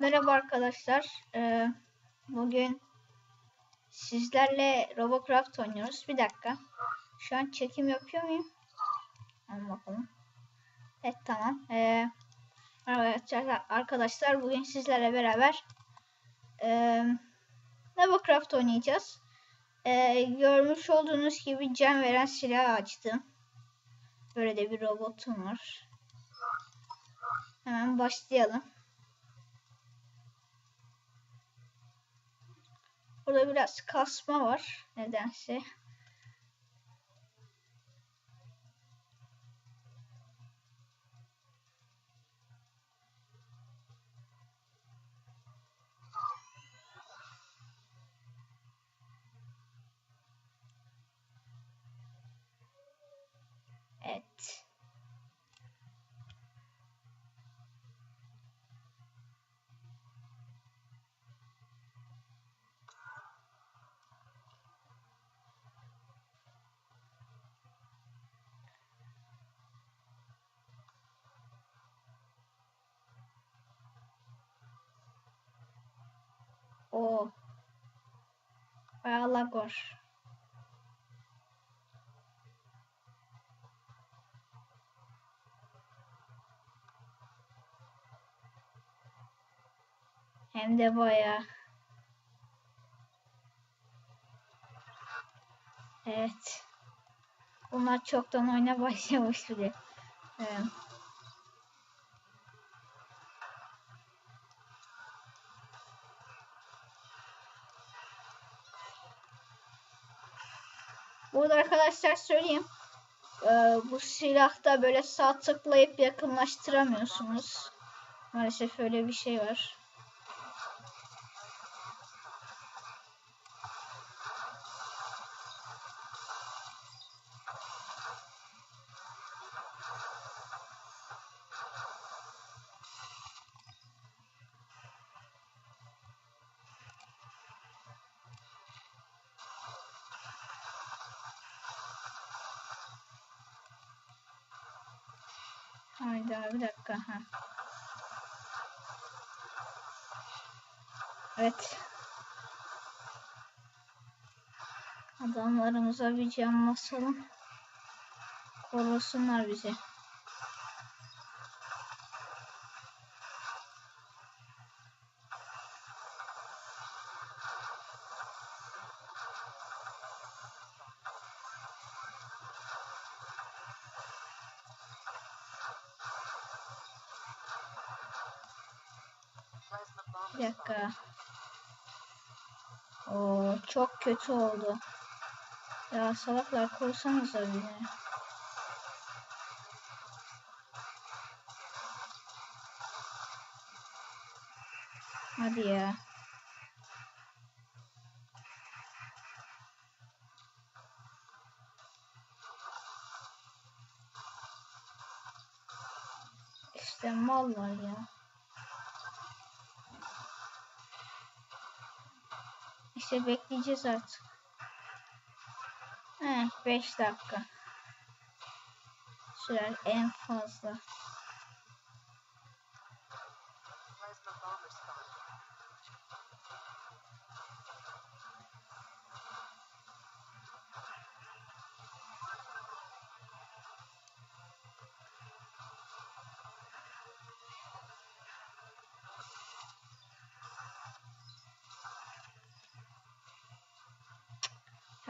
Merhaba arkadaşlar. Ee, bugün sizlerle Robocraft oynuyoruz. Bir dakika. Şu an çekim yapıyor muyum? Al bakalım. Evet tamam. Ee, arkadaşlar, arkadaşlar bugün sizlerle beraber e, Robocraft oynayacağız. Ee, görmüş olduğunuz gibi can veren silah açtım. Böyle de bir robotum var. Hemen başlayalım. Burada biraz kasma var nedense. Evet. O. Bayağı lag var. Hem de bayağı. Evet. Bunlar çoktan oyuna başlamış bile. Evet. Burada arkadaşlar söyleyeyim. Ee, bu silahta böyle sağ tıklayıp yakınlaştıramıyorsunuz. Maalesef öyle bir şey var. Hayda bir dakika. Ha. Evet. Adamlarımıza bir can basalım. Korusunlar bizi. Bir dakika. Oo, çok kötü oldu. Ya salaklar korsanıza beni. Hadi ya. İşte mallar ya. İşte bekleyeceğiz artık. He 5 dakika. Sürer en fazla.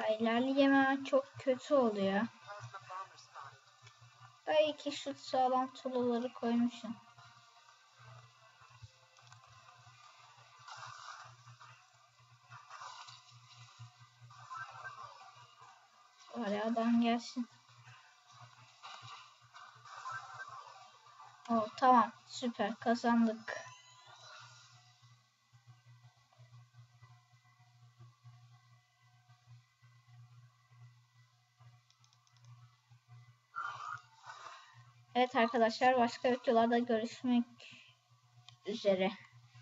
İlerleyemem çok kötü oluyor. Spotted. Belki şu sağlam tuluları koymuşum. Bari adam gelsin. O tamam süper kazandık. Evet arkadaşlar başka videolarda görüşmek üzere.